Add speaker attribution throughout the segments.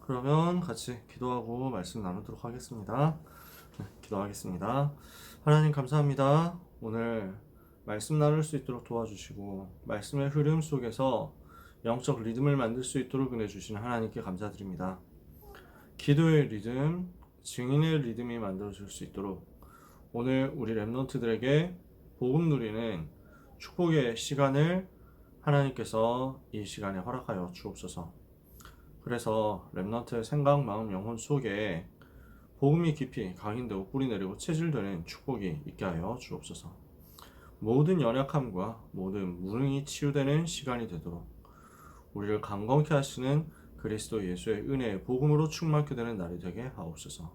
Speaker 1: 그러면 같이 기도하고 말씀 나누도록 하겠습니다. 네, 기도하겠습니다. 하나님 감사합니다. 오늘 말씀 나눌 수 있도록 도와주시고 말씀의 흐름 속에서 영적 리듬을 만들 수 있도록 은혜 주신 하나님께 감사드립니다. 기도의 리듬, 증인의 리듬이 만들어질 수 있도록 오늘 우리 랩런트들에게 복음 누리는 축복의 시간을 하나님께서 이 시간에 허락하여 주옵소서. 그래서 랩넌트의 생각, 마음, 영혼 속에 복음이 깊이 각인되고 뿌리내리고 체질되는 축복이 있게 하여 주옵소서. 모든 연약함과 모든 무능이 치유되는 시간이 되도록 우리를 강건케 하시는 그리스도 예수의 은혜의 복음으로 충만케 되는 날이 되게 하옵소서.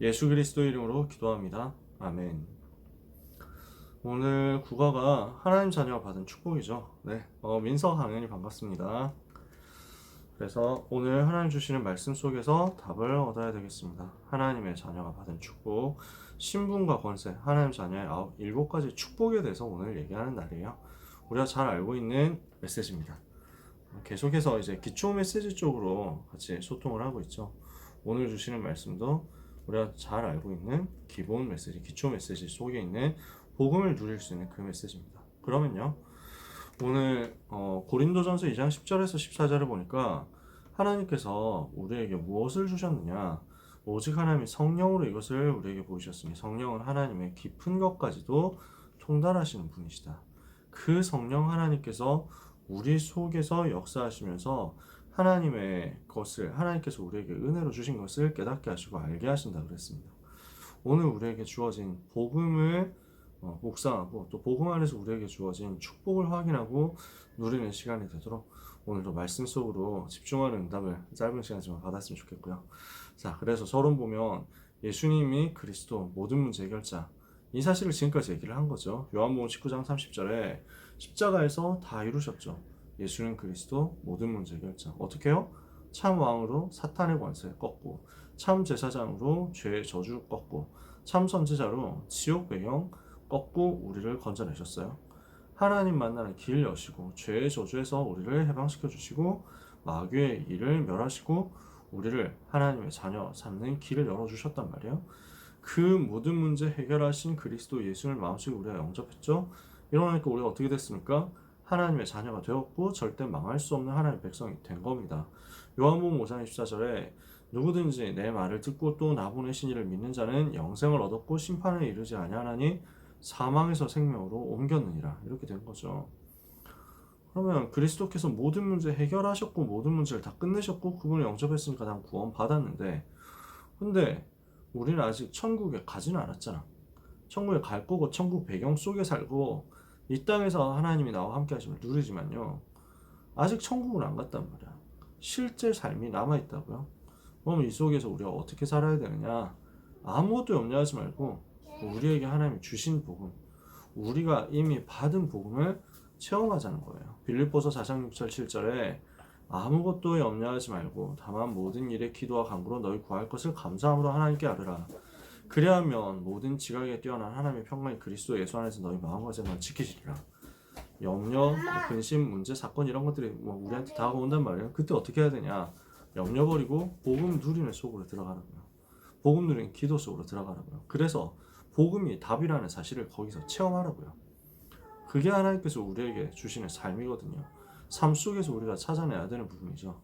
Speaker 1: 예수 그리스도 이름으로 기도합니다. 아멘. 오늘 국어가 하나님 자녀가 받은 축복이죠. 네, 어, 민서 강연이 반갑습니다. 그래서 오늘 하나님 주시는 말씀 속에서 답을 얻어야 되겠습니다. 하나님의 자녀가 받은 축복, 신분과 권세, 하나님 자녀의 아홉, 일곱 가지 축복에 대해서 오늘 얘기하는 날이에요. 우리가 잘 알고 있는 메시지입니다. 계속해서 이제 기초 메시지 쪽으로 같이 소통을 하고 있죠. 오늘 주시는 말씀도 우리가 잘 알고 있는 기본 메시지, 기초 메시지 속에 있는 복음을 누릴 수 있는 그 메시지입니다. 그러면요. 오늘 어, 고린도전서 2장 10절에서 14절을 보니까 하나님께서 우리에게 무엇을 주셨느냐? 오직 하나님이 성령으로 이것을 우리에게 보이셨으니 성령은 하나님의 깊은 것까지도 통달하시는 분이시다. 그 성령 하나님께서 우리 속에서 역사하시면서 하나님의 것을 하나님께서 우리에게 은혜로 주신 것을 깨닫게 하시고 알게 하신다 그랬습니다. 오늘 우리에게 주어진 복음을 어, 묵상하고 또 복음 안에서 우리에게 주어진 축복을 확인하고 누리는 시간이 되도록 오늘도 말씀 속으로 집중하는 응답을 짧은 시간이지만 받았으면 좋겠고요. 자, 그래서 서론 보면 예수님이 그리스도 모든 문제 해결자 이 사실을 지금까지 얘기를 한 거죠. 요한복음 19장 30절에 십자가에서 다 이루셨죠. 예수는 그리스도 모든 문제 해결자. 어떻게요? 참 왕으로 사탄의 권세 꺾고 참 제사장으로 죄의 저주 꺾고 참 선지자로 지옥 배경 꺾고 우리를 건져내셨어요. 하나님 만나는 길 여시고 죄의 저주에서 우리를 해방시켜 주시고 마귀의 일을 멸하시고 우리를 하나님의 자녀 삼는 길을 열어 주셨단 말이에요. 그 모든 문제 해결하신 그리스도 예수를 마음속에 우리가 영접했죠. 이러니까 우리가 어떻게 됐습니까? 하나님의 자녀가 되었고 절대 망할 수 없는 하나님의 백성이 된 겁니다. 요한복음 5장 24절에 누구든지 내 말을 듣고 또 나 보내신 이를 믿는 자는 영생을 얻었고 심판에 이르지 아니하나니 사망에서 생명으로 옮겼느니라 이렇게 된 거죠. 그러면 그리스도께서 모든 문제 해결하셨고 모든 문제를 다 끝내셨고 그분을 영접했으니까 난 구원 받았는데 근데 우리는 아직 천국에 가지는 않았잖아. 천국에 갈 거고 천국 배경 속에 살고 이 땅에서 하나님이 나와 함께 하심을 누리지만요. 아직 천국은 안 갔단 말이야. 실제 삶이 남아 있다고요. 그럼 이 속에서 우리가 어떻게 살아야 되느냐? 아무것도 염려하지 말고 우리에게 하나님이 주신 복음, 우리가 이미 받은 복음을 체험하자는 거예요. 빌립보서 4장 6절 7절에 아무것도 염려하지 말고 다만 모든 일에 기도와 간구로 너희 구할 것을 감사함으로 하나님께 아뢰라. 그리하면 모든 지각에 뛰어난 하나님의 평강이 그리스도 예수 안에서 너희 마음과 생각을 지키시리라. 염려, 뭐 근심, 문제, 사건 이런 것들이 뭐 우리한테 다가온단 말이에요. 그때 어떻게 해야 되냐? 염려 버리고 복음 누리는 속으로 들어가라고요. 복음 누리는 기도 속으로 들어가라고요. 그래서 복음이 답이라는 사실을 거기서 체험하라고요. 그게 하나님께서 우리에게 주시는 삶이거든요. 삶 속에서 우리가 찾아내야 되는 부분이죠.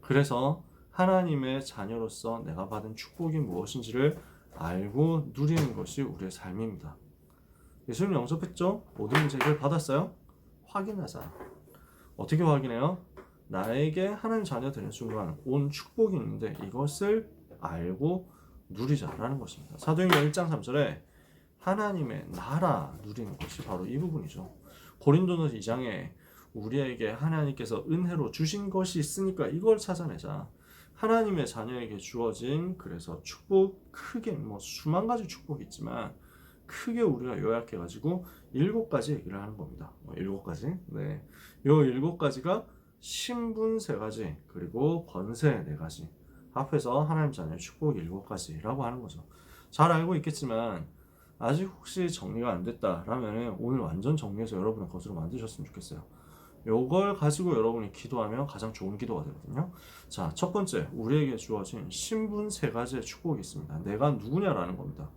Speaker 1: 그래서 하나님의 자녀로서 내가 받은 축복이 무엇인지를 알고 누리는 것이 우리의 삶입니다. 예수님 영접했죠? 모든 문제를 받았어요? 확인하자. 어떻게 확인해요? 나에게 하나님 자녀 되는 순간 온 축복이 있는데 이것을 알고 누리자라는 것입니다. 사도행전 1장 3절에 하나님의 나라 누리는 것이 바로 이 부분이죠. 고린도서 2장에 우리에게 하나님께서 은혜로 주신 것이 있으니까 이걸 찾아내자. 하나님의 자녀에게 주어진 그래서 축복 크게 뭐 수만 가지 축복이 있지만 크게 우리가 요약해 가지고 일곱 가지 얘기를 하는 겁니다. 뭐 일곱 가지. 네. 요 일곱 가지가 신분 세 가지 그리고 권세 네 가지 합해서 하나님 자녀의 축복 일곱 가지라고 하는 거죠. 잘 알고 있겠지만 아직 혹시 정리가 안 됐다라면 오늘 완전 정리해서 여러분의 것으로 만드셨으면 좋겠어요. 요걸 가지고 여러분이 기도하면 가장 좋은 기도가 되거든요. 자, 첫 번째, 우리에게 주어진 신분 세 가지의 축복이 있습니다. 내가 누구냐라는 겁니다.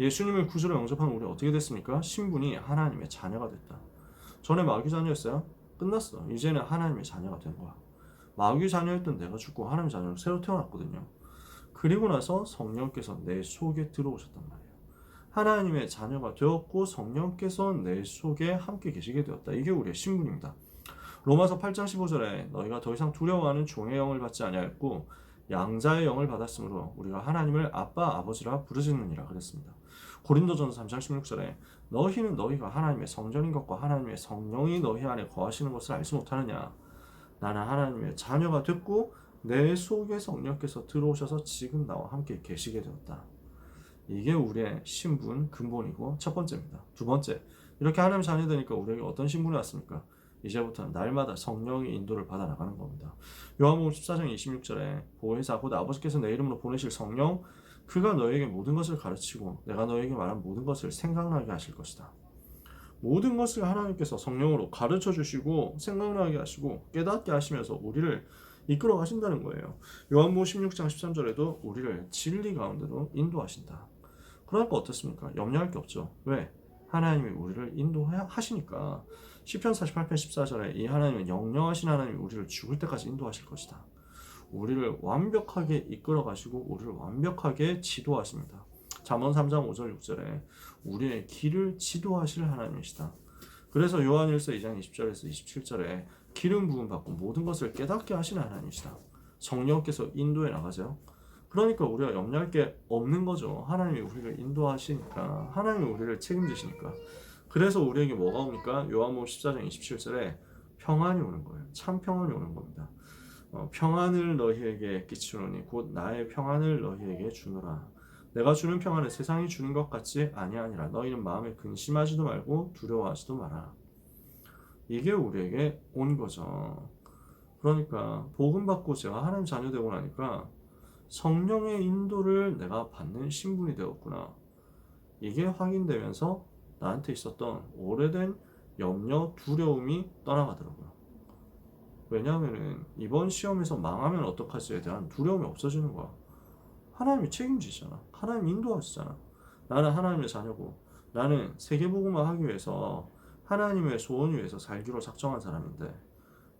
Speaker 1: 예수님을 구주로 영접한 우리 어떻게 됐습니까? 신분이 하나님의 자녀가 됐다. 전에 마귀 자녀였어요? 끝났어. 이제는 하나님의 자녀가 된 거야. 마귀 자녀였던 내가 죽고 하나님 자녀로 새로 태어났거든요. 그리고 나서 성령께서 내 속에 들어오셨단 말이에요. 하나님의 자녀가 되었고 성령께서 내 속에 함께 계시게 되었다. 이게 우리의 신분입니다. 로마서 8장 15절에 너희가 더 이상 두려워하는 종의 영을 받지 아니하였고 양자의 영을 받았으므로 우리가 하나님을 아빠 아버지라 부르짖느니라 그랬습니다. 고린도전서 3장 16절에 너희는 너희가 하나님의 성전인 것과 하나님의 성령이 너희 안에 거하시는 것을 알지 못하느냐 나는 하나님의 자녀가 됐고 내 속에 성령께서 들어오셔서 지금 나와 함께 계시게 되었다. 이게 우리의 신분 근본이고 첫 번째입니다. 두 번째, 이렇게 하나님 자녀 되니까 우리에게 어떤 신분이 왔습니까? 이제부터 날마다 성령의 인도를 받아 나가는 겁니다. 요한복음 14장 26절에 보혜사 곧 아버지께서 내 이름으로 보내실 성령 그가 너에게 모든 것을 가르치고 내가 너에게 말한 모든 것을 생각나게 하실 것이다. 모든 것을 하나님께서 성령으로 가르쳐 주시고 생각나게 하시고 깨닫게 하시면서 우리를 이끌어 가신다는 거예요. 요한복음 16장 13절에도 우리를 진리 가운데로 인도하신다. 그러니까 어떻습니까? 염려할 게 없죠. 왜? 하나님이 우리를 인도하시니까 시편 48편 14절에 이 하나님은 영영하신 하나님이 우리를 죽을 때까지 인도하실 것이다. 우리를 완벽하게 이끌어 가시고 우리를 완벽하게 지도하십니다. 잠언 3장 5절 6절에 우리의 길을 지도하실 하나님이시다. 그래서 요한일서 2장 20절에서 27절에 기름 부음 받고 모든 것을 깨닫게 하시는 하나님이시다. 성령께서 인도해 나가죠. 그러니까 우리가 염려할 게 없는 거죠. 하나님이 우리를 인도하시니까 하나님이 우리를 책임지시니까. 그래서 우리에게 뭐가 옵니까? 요한복음 14장 27절에 평안이 오는 거예요. 참 평안이 오는 겁니다. 어, 평안을 너희에게 끼치노니 곧 나의 평안을 너희에게 주노라. 내가 주는 평안은 세상이 주는 것 같지 아니하니라. 너희는 마음에 근심하지도 말고 두려워하지도 마라. 이게 우리에게 온 거죠. 그러니까 복음 받고 제가 하나님 자녀 되고 나니까 성령의 인도를 내가 받는 신분이 되었구나. 이게 확인되면서 나한테 있었던 오래된 염려, 두려움이 떠나가더라고요. 왜냐하면은 이번 시험에서 망하면 어떡하지에 대한 두려움이 없어지는 거야. 하나님이 책임지잖아. 하나님 인도하시잖아. 나는 하나님의 자녀고 나는 세계복음화 하기 위해서 하나님의 소원을 위해서 살기로 작정한 사람인데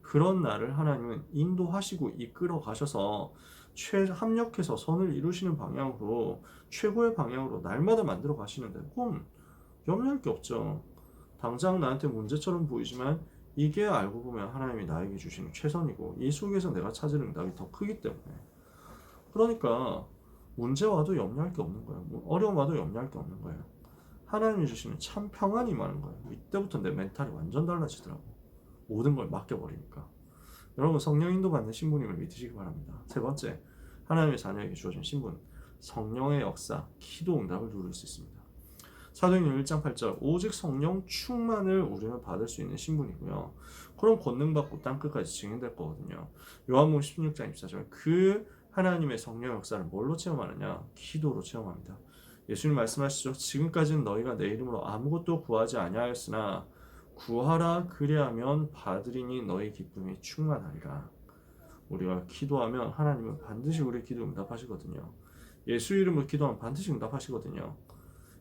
Speaker 1: 그런 나를 하나님은 인도하시고 이끌어 가셔서 최 합력해서 선을 이루시는 방향으로 최고의 방향으로 날마다 만들어 가시는데 그건 염려할 게 없죠. 당장 나한테 문제처럼 보이지만 이게 알고 보면 하나님이 나에게 주시는 최선이고 이 속에서 내가 찾을 응답이 더 크기 때문에 그러니까 문제 와도 염려할 게 없는 거예요. 뭐 어려움 와도 염려할 게 없는 거예요. 하나님이 주시는 참 평안이 많은 거예요. 이때부터 내 멘탈이 완전 달라지더라고. 모든 걸 맡겨버리니까. 여러분 성령 인도 받는 신분임을 믿으시기 바랍니다. 세 번째, 하나님의 자녀에게 주어진 신분, 성령의 역사, 기도 응답을 누릴 수 있습니다. 사도행전 1장 8절 오직 성령 충만을 우리는 받을 수 있는 신분이고요. 그럼 권능 받고 땅 끝까지 증인될 거거든요. 요한복음 16장 24절 그 하나님의 성령 역사를 뭘로 체험하느냐? 기도로 체험합니다. 예수님 말씀하시죠. 지금까지는 너희가 내 이름으로 아무것도 구하지 아니하였으나 구하라 그리하면 받으리니 너희 기쁨이 충만하리라. 우리가 기도하면 하나님은 반드시 우리 기도 응답하시거든요. 예수 이름으로 기도하면 반드시 응답하시거든요.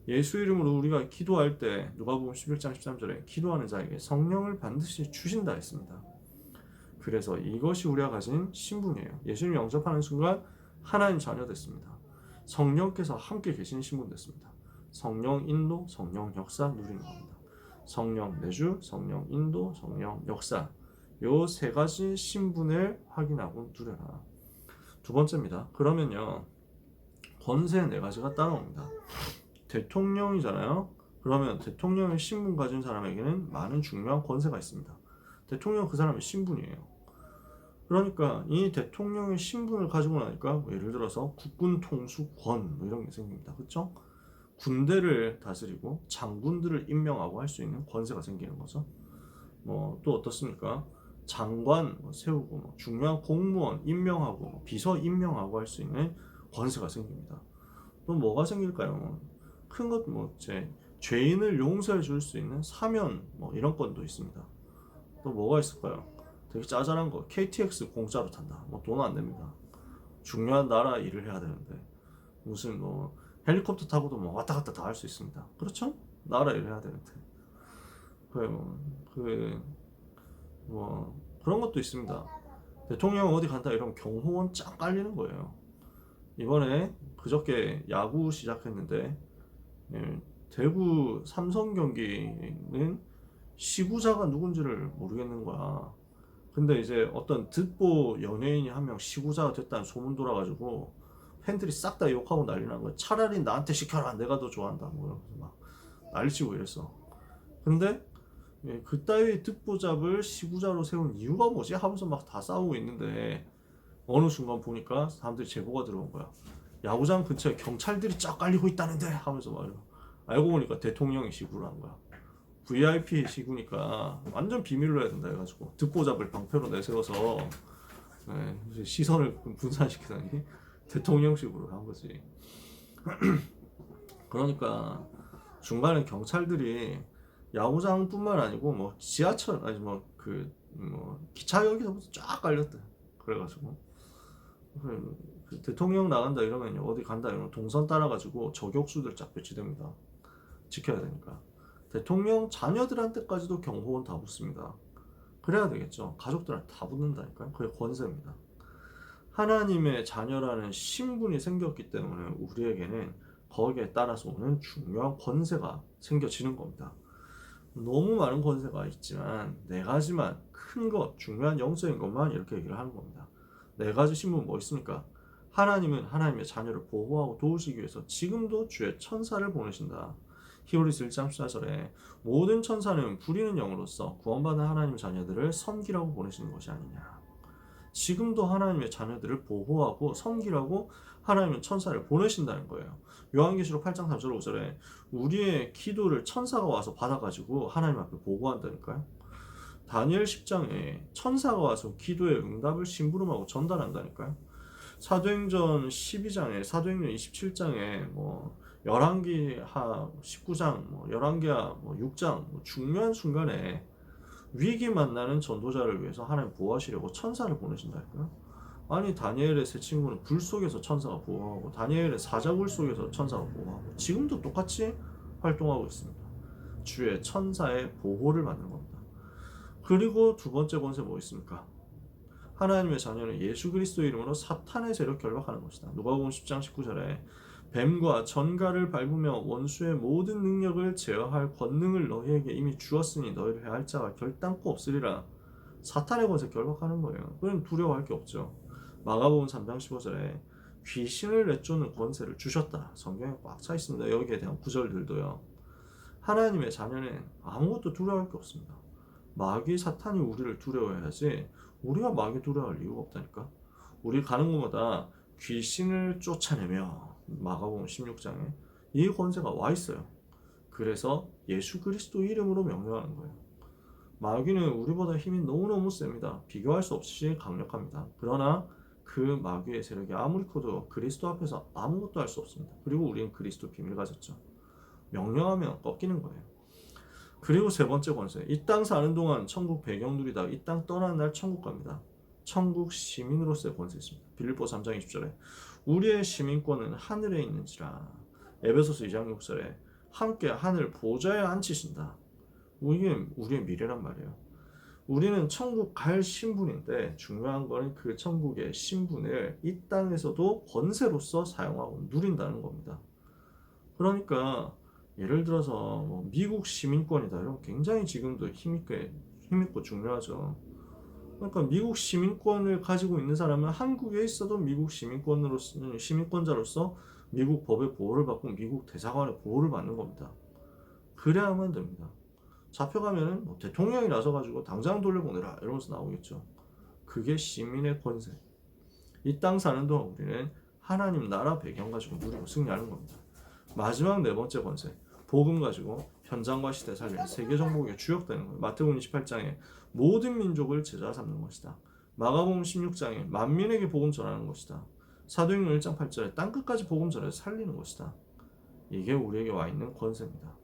Speaker 1: 예수 이름으로 우리가 기도할 때 누가복음 11장 13절에 기도하는 자에게 성령을 반드시 주신다 했습니다. 그래서 이것이 우리가 가진 신분이에요. 예수님 영접하는 순간 하나님 자녀 됐습니다. 성령께서 함께 계신 신분 됐습니다. 성령 인도, 성령 역사 누리는 겁니다. 성령 내주, 성령 인도, 성령 역사. 요 세 가지 신분을 확인하고 누려라. 두 번째입니다. 그러면요. 권세 네 가지가 따라옵니다. 대통령이잖아요. 그러면 대통령의 신분 가진 사람에게는 많은 중요한 권세가 있습니다. 대통령 그 사람의 신분이에요. 그러니까 이 대통령의 신분을 가지고 나니까 뭐 예를 들어서 국군 통수권 뭐 이런 게 생깁니다. 그렇죠? 군대를 다스리고 장군들을 임명하고 할 수 있는 권세가 생기는 거죠. 뭐 또 어떻습니까? 장관 뭐 세우고 뭐 중요한 공무원 임명하고 뭐 비서 임명하고 할 수 있는 권세가 생깁니다. 또 뭐가 생길까요? 큰 것 뭐제 죄인을 용서해 줄 수 있는 사면 뭐 이런 건도 있습니다. 또 뭐가 있을까요? 되게 짜잘한 거. KTX 공짜로 탄다. 뭐 돈안 냅니다. 중요한 나라 일을 해야 되는데 무슨 뭐 헬리콥터 타고도 뭐 왔다 갔다 다 할 수 있습니다. 그렇죠? 나라 일을 해야 되는데. 그뭐 그, 뭐 그런 것도 있습니다. 대통령 어디 간다 이러면 경호원 쫙 깔리는 거예요. 이번에 그저께 야구 시작했는데 예, 대구 삼성 경기는 시구자가 누군지를 모르겠는 거야. 근데 이제 어떤 듣보 연예인이 한 명 시구자가 됐다는 소문 돌아가지고 팬들이 싹 다 욕하고 난리 난 거야. 차라리 나한테 시켜라. 내가 더 좋아한다. 뭐 이러면서 막 난리치고 이랬어. 근데 예, 그따위 듣보잡을 시구자로 세운 이유가 뭐지? 하면서 막 다 싸우고 있는데 어느 순간 보니까 사람들이 제보가 들어온 거야. 야구장 근처에 경찰들이 쫙 깔리고 있다는데 하면서 막 이러고. 알고 보니까 대통령이 시구를 한 거야. VIP 시구니까 완전 비밀로 해야 된다 해가지고 듣보잡을 방패로 내세워서 네, 이제 시선을 분산시키다니 대통령식으로 한 거지. 그러니까 중간에 경찰들이 야구장뿐만 아니고 뭐 지하철 아니 뭐 그 뭐 기차역에서부터 쫙 깔렸대. 그래가지고 그, 그 대통령 나간다 이러면 어디 간다 이러면 동선 따라가지고 저격수들 쫙 배치됩니다. 지켜야 되니까. 대통령 자녀들한테까지도 경호원 다 붙습니다. 그래야 되겠죠. 가족들한테 다 붙는다니까요. 그게 권세입니다. 하나님의 자녀라는 신분이 생겼기 때문에 우리에게는 거기에 따라서 오는 중요한 권세가 생겨지는 겁니다. 너무 많은 권세가 있지만 네 가지만 큰 것, 중요한 영적인 것만 이렇게 얘기를 하는 겁니다. 네 가지 신분 뭐 있습니까? 하나님은 하나님의 자녀를 보호하고 도우시기 위해서 지금도 주의 천사를 보내신다. 히브리서 1장 14절에 모든 천사는 부리는 영으로서 구원받은 하나님의 자녀들을 섬기라고 보내시는 것이 아니냐. 지금도 하나님의 자녀들을 보호하고 섬기라고 하나님은 천사를 보내신다는 거예요. 요한계시록 8장 3절 5절에 우리의 기도를 천사가 와서 받아가지고 하나님 앞에 보고한다니까요. 다니엘 10장에 천사가 와서 기도의 응답을 심부름하고 전달한다니까요. 사도행전 12장에 사도행전 27장에 뭐 열왕기하 19장, 뭐 열왕기하 뭐 6장 뭐 중요한 순간에 위기 만나는 전도자를 위해서 하나님 보호하시려고 천사를 보내신다니까요. 아니 다니엘의 세 친구는 불 속에서 천사가 보호하고 다니엘의 사자굴 속에서 천사가 보호하고 지금도 똑같이 활동하고 있습니다. 주의 천사의 보호를 받는 겁니다. 그리고 두 번째 권세 뭐 있습니까? 하나님의 자녀는 예수 그리스도 이름으로 사탄의 세력 결박하는 것이다. 누가복음 10장 19절에 뱀과 전갈을 밟으며 원수의 모든 능력을 제어할 권능을 너희에게 이미 주었으니 너희를 해할 자가 결단코 없으리라. 사탄의 권세 결박하는 거예요. 그럼 두려워할 게 없죠. 마가복음 3장 15절에 귀신을 내쫓는 권세를 주셨다. 성경에 꽉 차 있습니다. 여기에 대한 구절들도요. 하나님의 자녀는 아무것도 두려워할 게 없습니다. 마귀 사탄이 우리를 두려워해야지 우리가 마귀 두려워할 이유가 없다니까. 우리 가는 곳마다 귀신을 쫓아내며 마가복음 16장에 이 권세가 와 있어요. 그래서 예수 그리스도 이름으로 명령하는 거예요. 마귀는 우리보다 힘이 너무너무 셉니다. 비교할 수 없이 강력합니다. 그러나 그 마귀의 세력이 아무리 커도 그리스도 앞에서 아무것도 할 수 없습니다. 그리고 우리는 그리스도 비밀 가졌죠. 명령하면 꺾이는 거예요. 그리고 세 번째 권세. 이 땅 사는 동안 천국 배경 누리다 이 땅 떠나는 날 천국 갑니다. 천국 시민으로서의 권세 있습니다. 빌립보 3장 20절에 우리의 시민권은 하늘에 있는지라. 에베소서 2장 6절에 함께 하늘 보좌에 앉히신다. 이게 우리의 미래란 말이에요. 우리는 천국 갈 신분인데 중요한 거는 그 천국의 신분을 이 땅에서도 권세로서 사용하고 누린다는 겁니다. 그러니까 예를 들어서 뭐 미국 시민권이다 이런 굉장히 지금도 힘있게 힘있고 중요하죠. 그러니까 미국 시민권을 가지고 있는 사람은 한국에 있어도 미국 시민권으로 시민권자로서 미국 법의 보호를 받고 미국 대사관의 보호를 받는 겁니다. 그래야만 됩니다. 잡혀가면은 뭐 대통령이 나서 가지고 당장 돌려보내라 이러면서 나오겠죠. 그게 시민의 권세. 이 땅 사는 동안 우리는 하나님 나라 배경 가지고 누리고 승리하는 겁니다. 마지막 네 번째 권세. 복음 가지고 현장과 시대 살리는 세계 정복에 주역되는 거예요. 마태복음 28장에 모든 민족을 제자 삼는 것이다. 마가복음 16장에 만민에게 복음 전하는 것이다. 사도행전 1장 8절에 땅 끝까지 복음 전해서 살리는 것이다. 이게 우리에게 와 있는 권세입니다.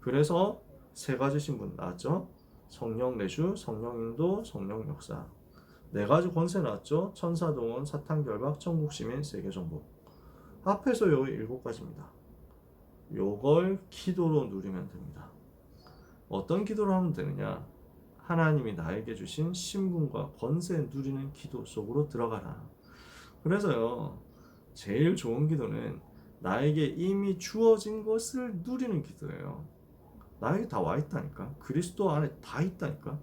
Speaker 1: 그래서 세 가지 신분 나왔죠? 성령 내주, 성령 인도, 성령 역사. 네 가지 권세 나왔죠. 천사 동원, 사탄 결박, 천국 시민, 세계 정복. 앞에서 요 일곱 가지입니다. 요걸 기도로 누리면 됩니다. 어떤 기도를 하면 되느냐? 하나님이 나에게 주신 신분과 권세 누리는 기도 속으로 들어가라. 그래서요, 제일 좋은 기도는 나에게 이미 주어진 것을 누리는 기도예요. 나에게 다 와 있다니까. 그리스도 안에 다 있다니까.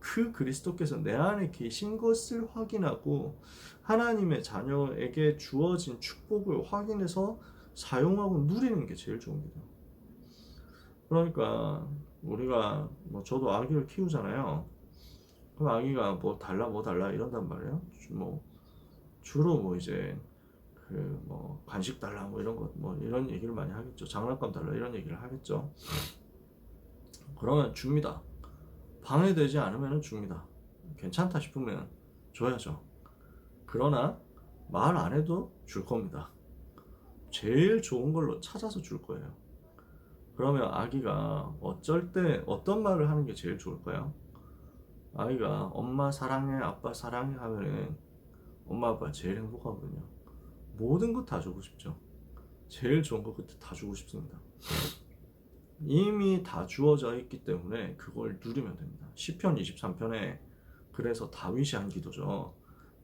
Speaker 1: 그 그리스도께서 내 안에 계신 것을 확인하고 하나님의 자녀에게 주어진 축복을 확인해서 사용하고 누리는 게 제일 좋은 기도. 그러니까 우리가 뭐 저도 아기를 키우잖아요. 그럼 아기가 뭐 달라 뭐 달라 이런단 말이에요. 주- 뭐 주로 뭐 이제 그 뭐 간식 달라 뭐 이런 것 뭐 이런 얘기를 많이 하겠죠. 장난감 달라 이런 얘기를 하겠죠. 그러면 줍니다. 방해되지 않으면 줍니다. 괜찮다 싶으면 줘야죠. 그러나 말 안 해도 줄 겁니다. 제일 좋은 걸로 찾아서 줄 거예요. 그러면 아기가 어쩔 때 어떤 말을 하는 게 제일 좋을까요? 아이가 엄마 사랑해, 아빠 사랑해 하면은 엄마 아빠 제일 행복하거든요. 모든 것 다 주고 싶죠. 제일 좋은 거 그때 다 주고 싶습니다. 이미 다 주어져 있기 때문에 그걸 누리면 됩니다. 시편 23편에 그래서 다윗이 한 기도죠.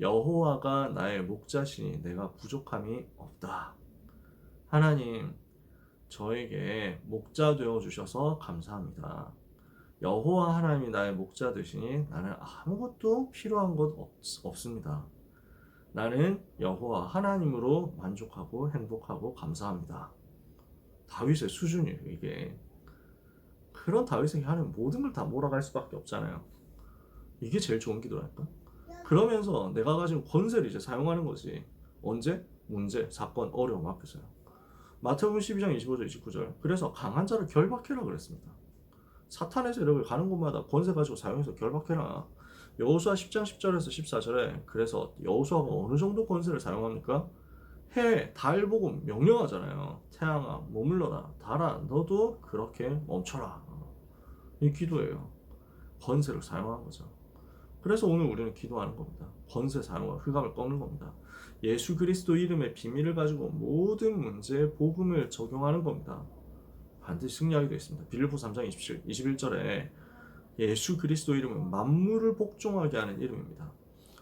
Speaker 1: 여호와가 나의 목자시니 내가 부족함이 없다. 하나님 저에게 목자 되어 주셔서 감사합니다. 여호와 하나님이 나의 목자 되시니 나는 아무것도 필요한 것 없, 없습니다. 나는 여호와 하나님으로 만족하고 행복하고 감사합니다. 다윗의 수준이에요, 이게. 그런 다윗에게 하는 모든 걸 다 몰아갈 수밖에 없잖아요. 이게 제일 좋은 기도라니까. 그러면서 내가 가진 권세를 이제 사용하는 거지. 언제? 문제, 사건, 어려움 앞에서요. 마태복음 12장 25절 29절. 그래서 강한 자를 결박해라 그랬습니다. 사탄의 세력을 가는 곳마다 권세 가지고 사용해서 결박해라. 여호수아 10장 10절에서 14절에 그래서 여호수아가 어느 정도 권세를 사용합니까? 해, 달 보고 명령하잖아요. 태양아, 머물러라. 달아, 너도 그렇게 멈춰라. 이 기도예요. 권세를 사용하는 거죠. 그래서 오늘 우리는 기도하는 겁니다. 권세 사용과 흑암을 꺾는 겁니다. 예수 그리스도 이름의 비밀을 가지고 모든 문제에 복음을 적용하는 겁니다. 반드시 승리하게 되어 있습니다. 빌립보 3장 27, 21절에 예수 그리스도 이름은 만물을 복종하게 하는 이름입니다.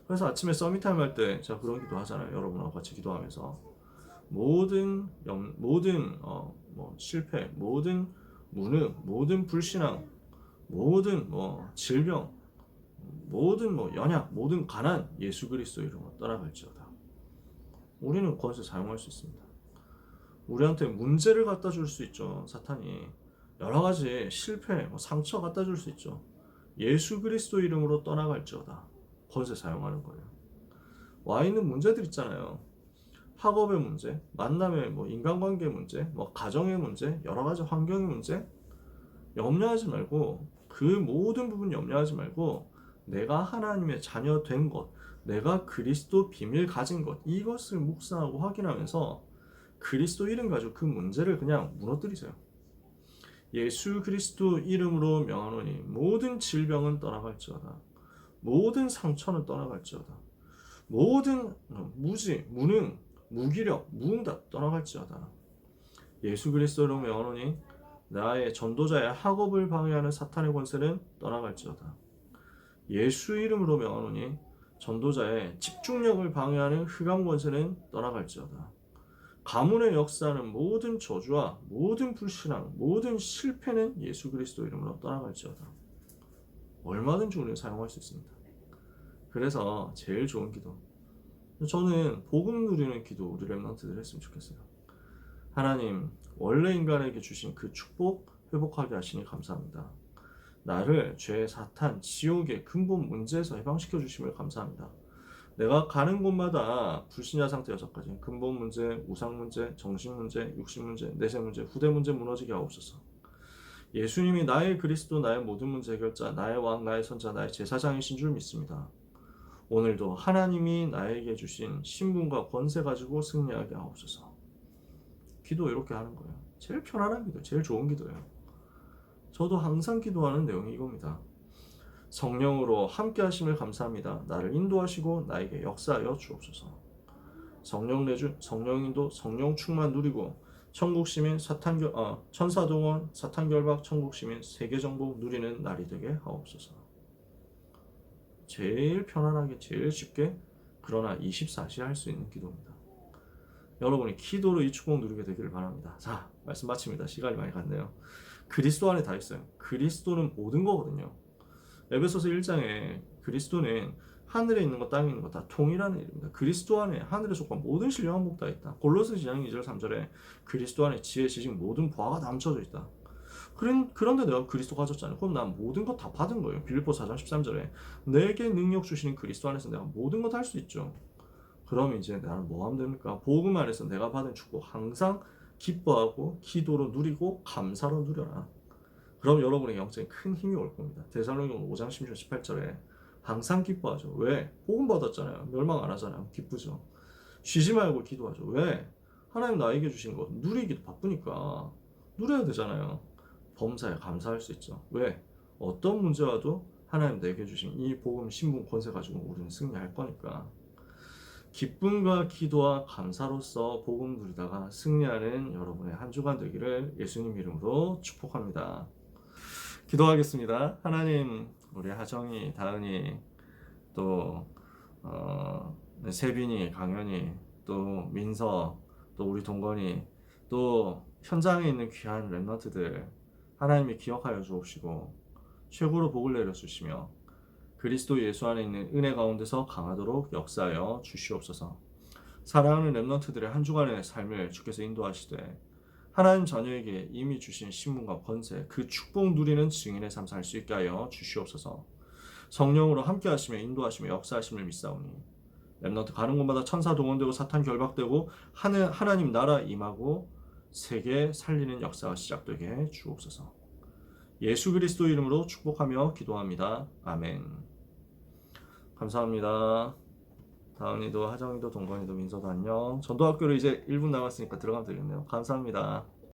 Speaker 1: 그래서 아침에 서밋타임 할 때 제가 그런 기도 하잖아요. 여러분하고 같이 기도하면서 모든 염, 모든 어, 뭐 실패, 모든 무능, 모든 불신앙, 모든 뭐 질병, 모든 뭐 연약, 모든 가난 예수 그리스도 이름으로 떠나갈지어다. 우리는 권세 사용할 수 있습니다. 우리한테 문제를 갖다 줄 수 있죠. 사탄이 여러 가지 실패, 뭐 상처 갖다 줄 수 있죠. 예수 그리스도 이름으로 떠나갈지어다. 권세 사용하는 거예요. 와 있는 문제들 있잖아요. 학업의 문제, 만남의 뭐 인간관계 문제, 뭐 가정의 문제, 여러 가지 환경의 문제 염려하지 말고 그 모든 부분 염려하지 말고 내가 하나님의 자녀 된 것, 내가 그리스도 비밀 가진 것 이것을 묵상하고 확인하면서 그리스도 이름 가지고 그 문제를 그냥 무너뜨리세요. 예수 그리스도 이름으로 명하노니 모든 질병은 떠나갈지어다. 모든 상처는 떠나갈지어다. 모든 무지, 무능, 무기력, 무응답 떠나갈지어다. 예수 그리스도로 명하노니 나의 전도자의 학업을 방해하는 사탄의 권세는 떠나갈지어다. 예수 이름으로 명하노니 전도자의 집중력을 방해하는 흑암 권세는 떠나갈지어다. 가문의 역사는 모든 저주와 모든 불신앙, 모든 실패는 예수 그리스도 이름으로 떠나갈지어다. 얼마든지 우리는 사용할 수 있습니다. 그래서 제일 좋은 기도. 저는 복음 누리는 기도 우리 랩런트들 했으면 좋겠어요. 하나님, 원래 인간에게 주신 그 축복 회복하게 하시니 감사합니다. 나를 죄, 사탄, 지옥의 근본 문제에서 해방시켜 주심을 감사합니다. 내가 가는 곳마다 불신자 상태 여섯 가지 근본 문제, 우상 문제, 정신 문제, 육신 문제, 내세 문제, 후대 문제 무너지게 하옵소서. 예수님이 나의 그리스도, 나의 모든 문제 해결자, 나의 왕, 나의 선자, 나의 제사장이신 줄 믿습니다. 오늘도 하나님이 나에게 주신 신분과 권세 가지고 승리하게 하옵소서. 기도 이렇게 하는 거예요. 제일 편안한 기도, 제일 좋은 기도예요. 저도 항상 기도하는 내용이 이겁니다. 성령으로 함께 하심을 감사합니다. 나를 인도하시고 나에게 역사하여 주옵소서. 성령 내주 성령 인도 성령 충만 누리고 천국 시민 사탄결 어, 천사 동원 사탄 결박 천국 시민 세계 정복 누리는 날이 되게 하옵소서. 제일 편안하게 제일 쉽게 그러나 24시 할 수 있는 기도입니다. 여러분이 기도로 이 축복 누리게 되기를 바랍니다. 자, 말씀 마칩니다. 시간이 많이 갔네요. 그리스도 안에 다 있어요. 그리스도는 모든 거거든요. 에베소서 1장에 그리스도는 하늘에 있는 것, 땅에 있는 것 다 통일하는 일입니다. 그리스도 안에 하늘에 속한 모든 신령 한복 다 있다. 골로새 2장 2절 3절에 그리스도 안에 지혜, 지식, 모든 부하가 감춰져 있다. 그런, 그런데 내가 그리스도 가졌잖아요. 그럼 난 모든 것 다 받은 거예요. 빌립보 4장 13절에 내게 능력 주시는 그리스도 안에서 내가 모든 것 할 수 있죠. 그럼 이제 나는 뭐 하면 됩니까? 복음 안에서 내가 받은 축복 항상 기뻐하고 기도로 누리고 감사로 누려라. 그럼 여러분의 영적인 큰 힘이 올 겁니다. 대살로니가 5장 16, 18절에 항상 기뻐하죠. 왜? 복음 받았잖아요. 멸망 안 하잖아요. 기쁘죠. 쉬지 말고 기도하죠. 왜? 하나님 나에게 주신 거 누리기도 바쁘니까 누려야 되잖아요. 범사에 감사할 수 있죠. 왜? 어떤 문제 와도 하나님 내게 주신 이 복음 신분 권세 가지고 우리는 승리할 거니까. 기쁨과 기도와 감사로서 복음 누리다가 승리하는 여러분의 한 주간 되기를 예수님 이름으로 축복합니다. 기도하겠습니다. 하나님, 우리 하정이, 다은이, 또 어, 네, 세빈이, 강현이, 또 민서, 또 우리 동건이, 또 현장에 있는 귀한 랩너트들 하나님이 기억하여 주옵시고 최고로 복을 내려 주시며 그리스도 예수 안에 있는 은혜 가운데서 강하도록 역사하여 주시옵소서. 사랑하는 랩넌트들의 한 주간의 삶을 주께서 인도하시되 하나님 자녀에게 이미 주신 신분과 권세, 그 축복 누리는 증인의 삶 살 수 있게 하여 주시옵소서. 성령으로 함께 하시며 인도하시며 역사하심을 믿사오니 랩넌트 가는 곳마다 천사 동원되고 사탄 결박되고 하늘 하나님 나라 임하고 세계 살리는 역사가 시작되게 해 주옵소서. 예수 그리스도 이름으로 축복하며 기도합니다. 아멘. 감사합니다. 다은이도 하정이도 동건이도 민서도 안녕. 전도학교로 이제 1분 남았으니까 들어가면 되겠네요. 감사합니다.